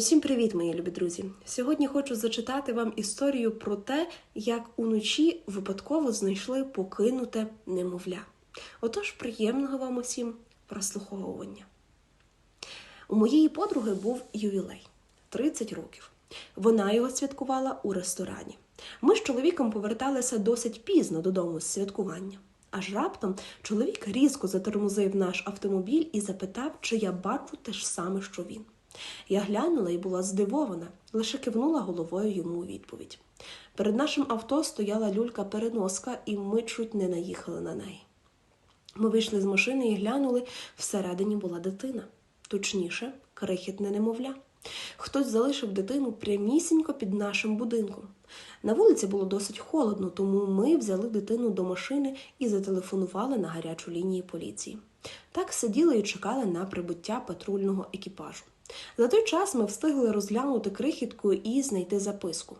Всім привіт, мої любі друзі! Сьогодні хочу зачитати вам історію про те, як уночі випадково знайшли покинуте немовля. Отож, приємного вам усім прослуховування. У моєї подруги був ювілей 30 років. Вона його святкувала у ресторані. Ми з чоловіком поверталися досить пізно додому з святкування. Аж раптом чоловік різко затормозив наш автомобіль і запитав, чи я бачу те ж саме, що він. Я глянула і була здивована, лише кивнула головою йому у відповідь. Перед нашим авто стояла люлька-переноска, і ми чуть не наїхали на неї. Ми вийшли з машини і глянули, всередині була дитина, точніше, крихітне немовля. Хтось залишив дитину прямісінько під нашим будинком. На вулиці було досить холодно, тому ми взяли дитину до машини і зателефонували на гарячу лінію поліції. Так сиділи і чекали на прибуття патрульного екіпажу. За той час ми встигли розглянути крихітку і знайти записку.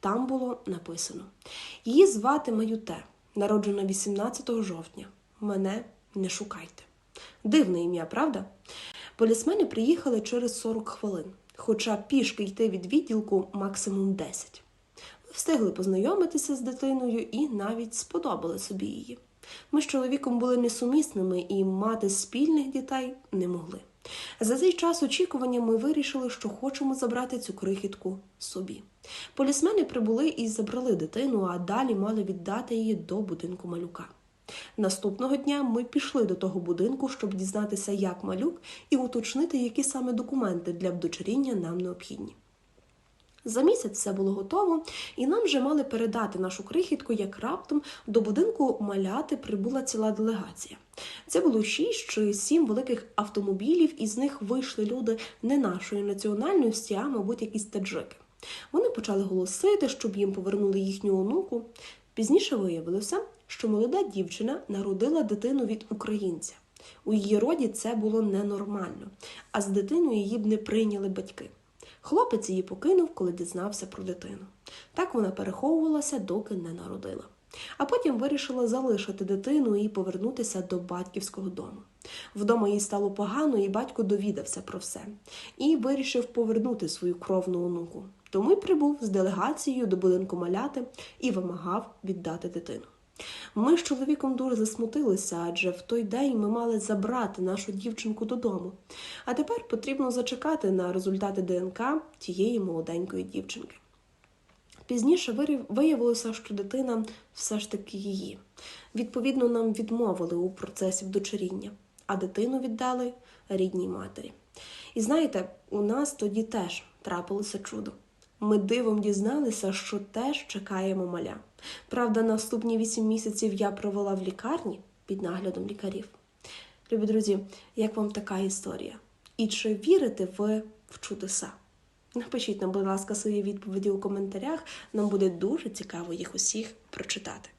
Там було написано: її звати Маюте, народжена 18 жовтня. Мене не шукайте. Дивне ім'я, правда? Полісмени приїхали через 40 хвилин, хоча пішки йти від відділку максимум 10. Ми встигли познайомитися з дитиною і навіть сподобали собі її. Ми з чоловіком були несумісними і мати спільних дітей не могли. За цей час очікування ми вирішили, що хочемо забрати цю крихітку собі. Полісмени прибули і забрали дитину, а далі мали віддати її до будинку малюка. Наступного дня ми пішли до того будинку, щоб дізнатися, як малюк, і уточнити, які саме документи для вдочеріння нам необхідні. За місяць все було готово, і нам вже мали передати нашу крихітку, як раптом до будинку маляти прибула ціла делегація. Це було шість чи сім великих автомобілів, і з них вийшли люди не нашої національності, а, мабуть, якісь таджики. Вони почали голосити, щоб їм повернули їхню онуку. Пізніше виявилося, що молода дівчина народила дитину від українця. У її роді це було ненормально, а з дитиною її б не прийняли батьки. Хлопець її покинув, коли дізнався про дитину. Так вона переховувалася, доки не народила. А потім вирішила залишити дитину і повернутися до батьківського дому. Вдома їй стало погано, і батько довідався про все і вирішив повернути свою кровну онуку. Тому й прибув з делегацією до будинку маляти і вимагав віддати дитину. Ми з чоловіком дуже засмутилися, адже в той день ми мали забрати нашу дівчинку додому. А тепер потрібно зачекати на результати ДНК тієї молоденької дівчинки. Пізніше виявилося, що дитина все ж таки її. Відповідно, нам відмовили у процесі вдочеріння, а дитину віддали рідній матері. І знаєте, у нас тоді теж трапилося чудо. Ми дивом дізналися, що теж чекаємо маля. Правда, наступні вісім місяців я провела в лікарні під наглядом лікарів. Любі друзі, як вам така історія? І чи вірите ви в чудеса? Напишіть нам, будь ласка, свої відповіді у коментарях. Нам буде дуже цікаво їх усіх прочитати.